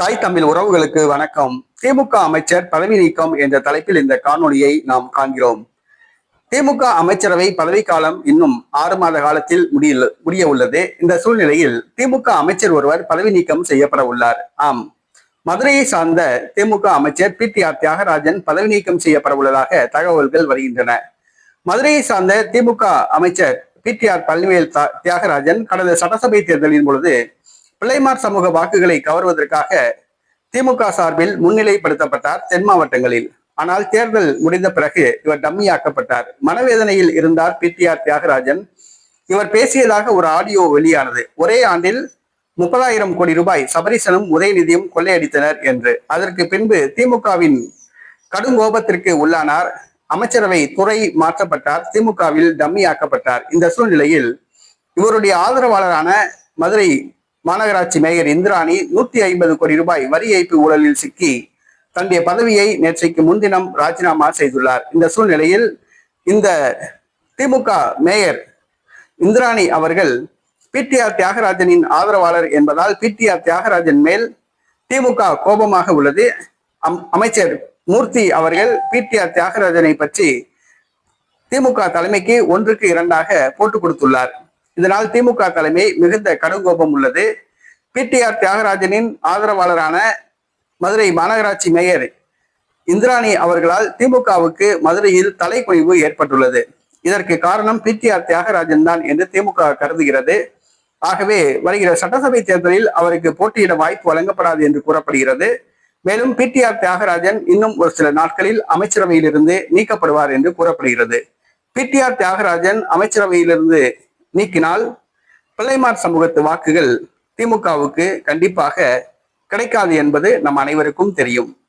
தாய் தமிழ் உறவுகளுக்கு வணக்கம். திமுக அமைச்சர் பதவி நீக்கம் என்ற தலைப்பில் இந்த காணொலியை நாம் காண்கிறோம். திமுக அமைச்சரவை பதவிக்காலம் இன்னும் ஆறு மாத காலத்தில் முடிய முடிய உள்ளது இந்த சூழ்நிலையில் திமுக அமைச்சர் ஒருவர் பதவி நீக்கம் செய்யப்பட உள்ளார். ஆம். மதுரையை சார்ந்த திமுக அமைச்சர் பி டி ஆர் தியாகராஜன் பதவி நீக்கம் செய்யப்பட உள்ளதாக தகவல்கள் வருகின்றன. மதுரையை சார்ந்த திமுக அமைச்சர் பி டி ஆர் பழனிவேல் தா- தியாகராஜன் கடந்த சட்டசபை தேர்தலின் பொழுது பிள்ளைமார் சமூக வாக்குகளை கவர்வதற்காக திமுக சார்பில் முன்னிலைப்படுத்தப்பட்டார் தென் மாவட்டங்களில். ஆனால் தேர்தல் முடிந்த பிறகு இவர் டம்மியாக்கப்பட்டார். மனவேதனையில் இருந்தார் பி. டி. ஆர். தியாகராஜன். இவர் பேசியதாக ஒரு ஆடியோ வெளியானது. ஒரே ஆண்டில் முப்பதாயிரம் கோடி ரூபாய் சபரிசனும் உதயநிதியும் கொள்ளையடித்தனர் என்று. அதற்கு பின்பு திமுகவின் கடும் கோபத்திற்கு உள்ளானார். அமைச்சரவை துறை மாற்றப்பட்டார். திமுகவில் டம்மியாக்கப்பட்டார். இந்த சூழ்நிலையில் இவருடைய ஆதரவாளரான மதுரை மாநகராட்சி மேயர் இந்திராணி நூத்தி ஐம்பது கோடி ரூபாய் வரி ஏய்ப்பு ஊழலில் சிக்கி தன்னுடைய பதவியை நேற்றைக்கு முன்தினம் ராஜினாமா செய்துள்ளார். இந்த சூழ்நிலையில் இந்த திமுக மேயர் இந்திராணி அவர்கள் பிடிஆர் தியாகராஜனின் ஆதரவாளர் என்பதால் பிடிஆர் தியாகராஜன் மேல் திமுக கோபமாக உள்ளது. அம்- அமைச்சர் மூர்த்தி அவர்கள் பிடிஆர் தியாகராஜனை பற்றி திமுக தலைமைக்கு ஒன்றுக்கு இரண்டாக போட்டு கொடுத்துள்ளார். இதனால் திமுக தலைமை மிகுந்த கடுங்கோபம் உள்ளது. பிடிஆர் தியாகராஜனின் ஆதரவாளரான மதுரை மாநகராட்சி மேயர் இந்திராணி அவர்களால் திமுகவுக்கு மதுரையில் தலைக்குனிவு ஏற்பட்டுள்ளது. இதற்கு காரணம் பிடிஆர் தியாகராஜன் தான் என்று திமுக கருதுகிறது. ஆகவே வருகிற சட்டசபை தேர்தலில் அவருக்கு போட்டியிட வாய்ப்பு வழங்கப்படாது என்று கூறப்படுகிறது. மேலும் பிடிஆர் தியாகராஜன் இன்னும் ஒரு சில நாட்களில் அமைச்சரவையிலிருந்து நீக்கப்படுவார் என்று கூறப்படுகிறது. பிடிஆர் தியாகராஜன் அமைச்சரவையிலிருந்து நீக்கினால் பிள்ளைமார் சமூகத்து வாக்குகள் திமுகவுக்கு கண்டிப்பாக கிடைக்காது என்பது நம் அனைவருக்கும் தெரியும்.